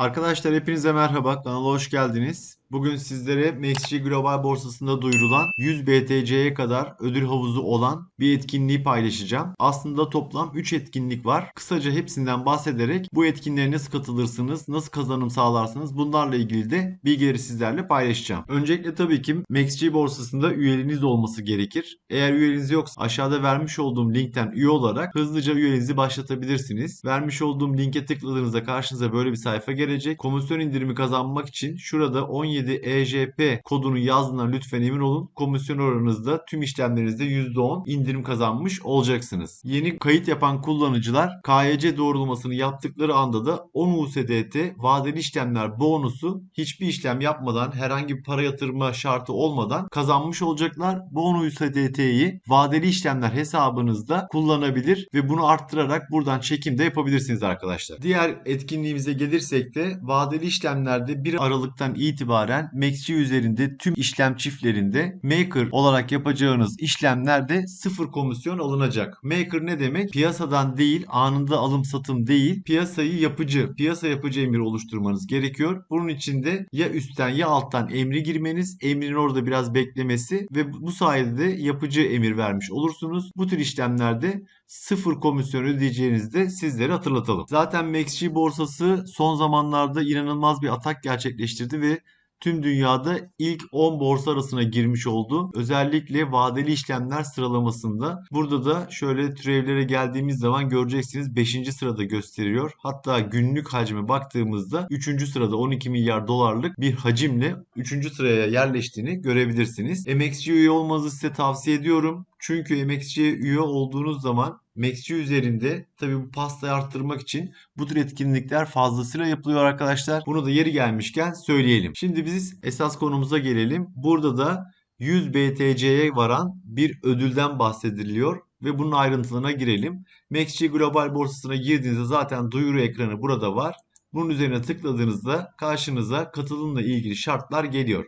Arkadaşlar hepinize merhaba. Kanala hoş geldiniz. Bugün sizlere MXC Global borsasında duyurulan 100 BTC'ye kadar ödül havuzu olan bir etkinliği paylaşacağım. Aslında toplam 3 etkinlik var. Kısaca hepsinden bahsederek bu etkinliğe nasıl katılırsınız, nasıl kazanım sağlarsınız bunlarla ilgili de bilgileri sizlerle paylaşacağım. Öncelikle tabii ki MXC borsasında üyeliğiniz olması gerekir. Eğer üyeliğiniz yoksa aşağıda vermiş olduğum linkten üye olarak hızlıca üyeliğinizi başlatabilirsiniz. Vermiş olduğum linke tıkladığınızda karşınıza böyle bir sayfa gelecek. Komisyon indirimi kazanmak için şurada 17 EJP kodunu yazdığına lütfen emin olun. Komisyon oranınızda tüm işlemlerinizde %10 indirim kazanmış olacaksınız. Yeni kayıt yapan kullanıcılar KYC doğrulamasını yaptıkları anda da 10 USDT vadeli işlemler bonusu hiçbir işlem yapmadan herhangi bir para yatırma şartı olmadan kazanmış olacaklar. Bu 10 USDT'yi vadeli işlemler hesabınızda kullanabilir ve bunu arttırarak buradan çekim de yapabilirsiniz arkadaşlar. Diğer etkinliğimize gelirsek de vadeli işlemlerde 1 Aralık'tan itibaren MaxG üzerinde tüm işlem çiftlerinde maker olarak yapacağınız işlemlerde sıfır komisyon alınacak. Maker ne demek? Piyasadan değil, anında alım satım değil, piyasayı yapıcı, piyasa yapıcı emir oluşturmanız gerekiyor. Bunun için de ya üstten ya alttan emri girmeniz, emrin orada biraz beklemesi ve bu sayede de yapıcı emir vermiş olursunuz. Bu tür işlemlerde sıfır komisyon ödeyeceğinizi de sizlere hatırlatalım. Zaten MaxG borsası son zamanlarda inanılmaz bir atak gerçekleştirdi ve tüm dünyada ilk 10 borsa arasına girmiş oldu. Özellikle vadeli işlemler sıralamasında. Burada da şöyle türevlere geldiğimiz zaman göreceksiniz 5. sırada gösteriyor. Hatta günlük hacme baktığımızda 3. sırada 12 milyar dolarlık bir hacimle 3. sıraya yerleştiğini görebilirsiniz. MXC üye olmanızı size tavsiye ediyorum. Çünkü MXC'ye üye olduğunuz zaman MXC üzerinde tabi bu pastayı arttırmak için bu tür etkinlikler fazlasıyla yapılıyor arkadaşlar. Bunu da yeri gelmişken söyleyelim. Şimdi biz esas konumuza gelelim. Burada da 100 BTC'ye varan bir ödülden bahsediliyor ve bunun ayrıntılarına girelim. MXC Global borsasına girdiğinizde zaten duyuru ekranı burada var. Bunun üzerine tıkladığınızda karşınıza katılımla ilgili şartlar geliyor.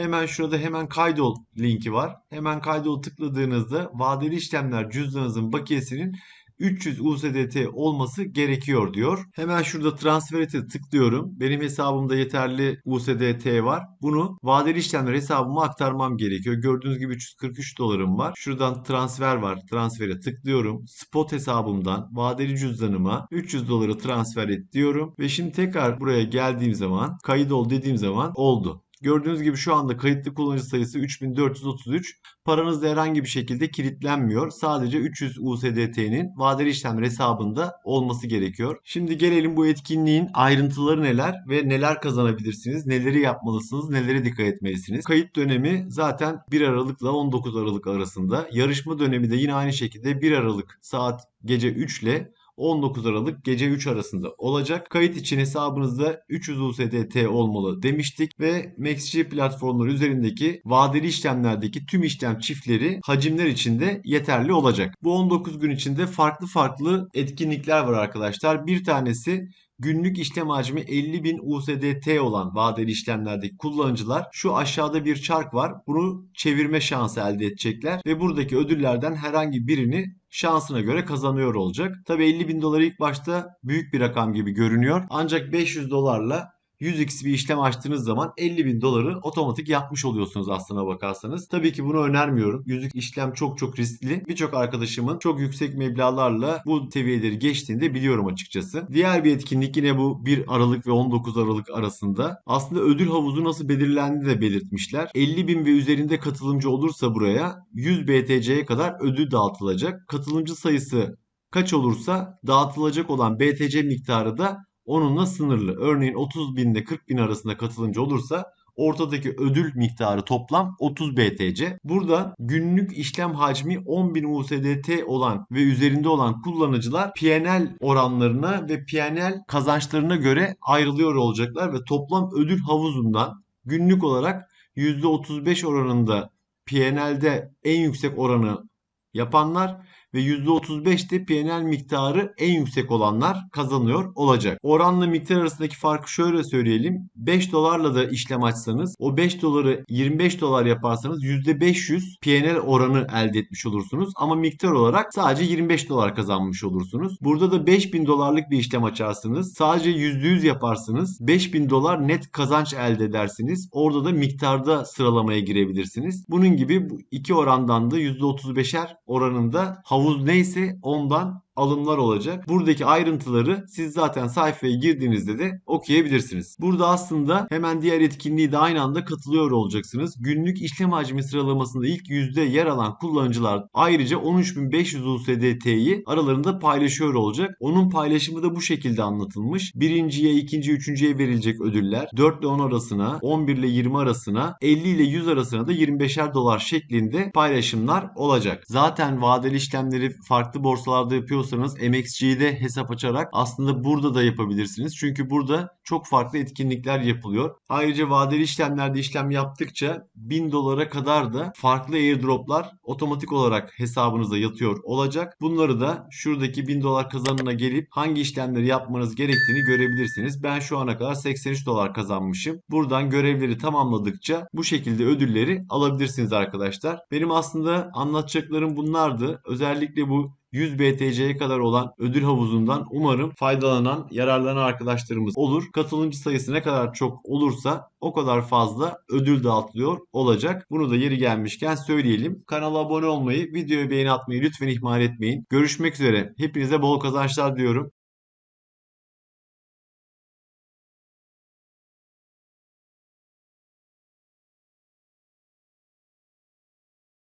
Hemen şurada hemen kaydol linki var. Hemen kaydol tıkladığınızda vadeli işlemler cüzdanınızın bakiyesinin 300 USDT olması gerekiyor diyor. Hemen şurada transfer ete tıklıyorum. Benim hesabımda yeterli USDT var. Bunu vadeli işlemler hesabıma aktarmam gerekiyor. Gördüğünüz gibi 343 dolarım var. Şuradan transfer var. Transfere tıklıyorum. Spot hesabımdan vadeli cüzdanıma 300 doları transfer et diyorum. Ve şimdi tekrar buraya geldiğim zaman kayıt ol dediğim zaman oldu. Gördüğünüz gibi şu anda kayıtlı kullanıcı sayısı 3433. Paranız da herhangi bir şekilde kilitlenmiyor. Sadece 300 USDT'nin vadeli işlemler hesabında olması gerekiyor. Şimdi gelelim bu etkinliğin ayrıntıları neler ve neler kazanabilirsiniz, neleri yapmalısınız, nelere dikkat etmelisiniz. Kayıt dönemi zaten 1 Aralık'la 19 Aralık arasında. Yarışma dönemi de yine aynı şekilde 1 Aralık saat gece 3 ile 19 Aralık gece 3 arasında olacak. Kayıt için hesabınızda 300 USDT olmalı demiştik ve MaxG platformları üzerindeki vadeli işlemlerdeki tüm işlem çiftleri hacimler içinde yeterli olacak. Bu 19 gün içinde farklı farklı etkinlikler var arkadaşlar. Bir tanesi günlük işlem hacmi 50.000 USDT olan vadeli işlemlerdeki kullanıcılar şu aşağıda bir çark var. Bunu çevirme şansı elde edecekler ve buradaki ödüllerden herhangi birini şansına göre kazanıyor olacak. Tabi 50 bin dolar ilk başta büyük bir rakam gibi görünüyor. Ancak 500 dolarla 100x bir işlem açtığınız zaman 50 bin doları otomatik yapmış oluyorsunuz aslına bakarsanız. Tabii ki bunu önermiyorum. 100x işlem çok çok riskli. Birçok arkadaşımın çok yüksek meblağlarla bu seviyeleri geçtiğini de biliyorum açıkçası. Diğer bir etkinlik yine bu 1 Aralık ve 19 Aralık arasında. Aslında ödül havuzu nasıl belirlendiğini de belirtmişler. 50 bin ve üzerinde katılımcı olursa buraya 100 BTC'ye kadar ödül dağıtılacak. Katılımcı sayısı kaç olursa dağıtılacak olan BTC miktarı da onunla sınırlı. Örneğin 30 bin ile 40 bin arasında katılımcı olursa ortadaki ödül miktarı toplam 30 BTC. Burada günlük işlem hacmi 10.000 USDT olan ve üzerinde olan kullanıcılar PNL oranlarına ve PNL kazançlarına göre ayrılıyor olacaklar ve toplam ödül havuzundan günlük olarak %35 oranında PNL'de en yüksek oranı yapanlar ve %35 de PNL miktarı en yüksek olanlar kazanıyor olacak. Oranla miktar arasındaki farkı şöyle söyleyelim. 5 dolarla da işlem açsanız o 5 doları 25 dolar yaparsanız %500 PNL oranı elde etmiş olursunuz. Ama miktar olarak sadece 25 dolar kazanmış olursunuz. Burada da 5000 dolarlık bir işlem açarsınız. Sadece %100 yaparsınız. 5000 dolar net kazanç elde edersiniz. Orada da miktarda sıralamaya girebilirsiniz. Bunun gibi bu iki orandan da %35'er oranında havuz neyse ondan alımlar olacak. Buradaki ayrıntıları siz zaten sayfaya girdiğinizde de okuyabilirsiniz. Burada aslında hemen diğer etkinliği de aynı anda katılıyor olacaksınız. Günlük işlem hacmi sıralamasında ilk yüzde yer alan kullanıcılar ayrıca 13.500 USDT'yi aralarında paylaşıyor olacak. Onun paylaşımı da bu şekilde anlatılmış. Birinciye, ikinciye, üçüncüye verilecek ödüller 4 ile 10 arasına, 11 ile 20 arasına, 50 ile 100 arasına da 25'er dolar şeklinde paylaşımlar olacak. Zaten vadeli işlemleri farklı borsalarda yapıyorsanız MXG'de hesap açarak aslında burada da yapabilirsiniz. Çünkü burada çok farklı etkinlikler yapılıyor. Ayrıca vadeli işlemlerde işlem yaptıkça 1000 dolara kadar da farklı airdroplar otomatik olarak hesabınıza yatıyor olacak. Bunları da şuradaki 1000 dolar kazanına gelip hangi işlemleri yapmanız gerektiğini görebilirsiniz. Ben şu ana kadar 83 dolar kazanmışım. Buradan görevleri tamamladıkça bu şekilde ödülleri alabilirsiniz arkadaşlar. Benim aslında anlatacaklarım bunlardı. Özellikle bu 100 BTC'ye kadar olan ödül havuzundan umarım faydalanan, yararlanan arkadaşlarımız olur. Katılımcı sayısı ne kadar çok olursa o kadar fazla ödül dağıtılıyor olacak. Bunu da yeri gelmişken söyleyelim. Kanala abone olmayı, videoya beğeni atmayı lütfen ihmal etmeyin. Görüşmek üzere. Hepinize bol kazançlar diyorum.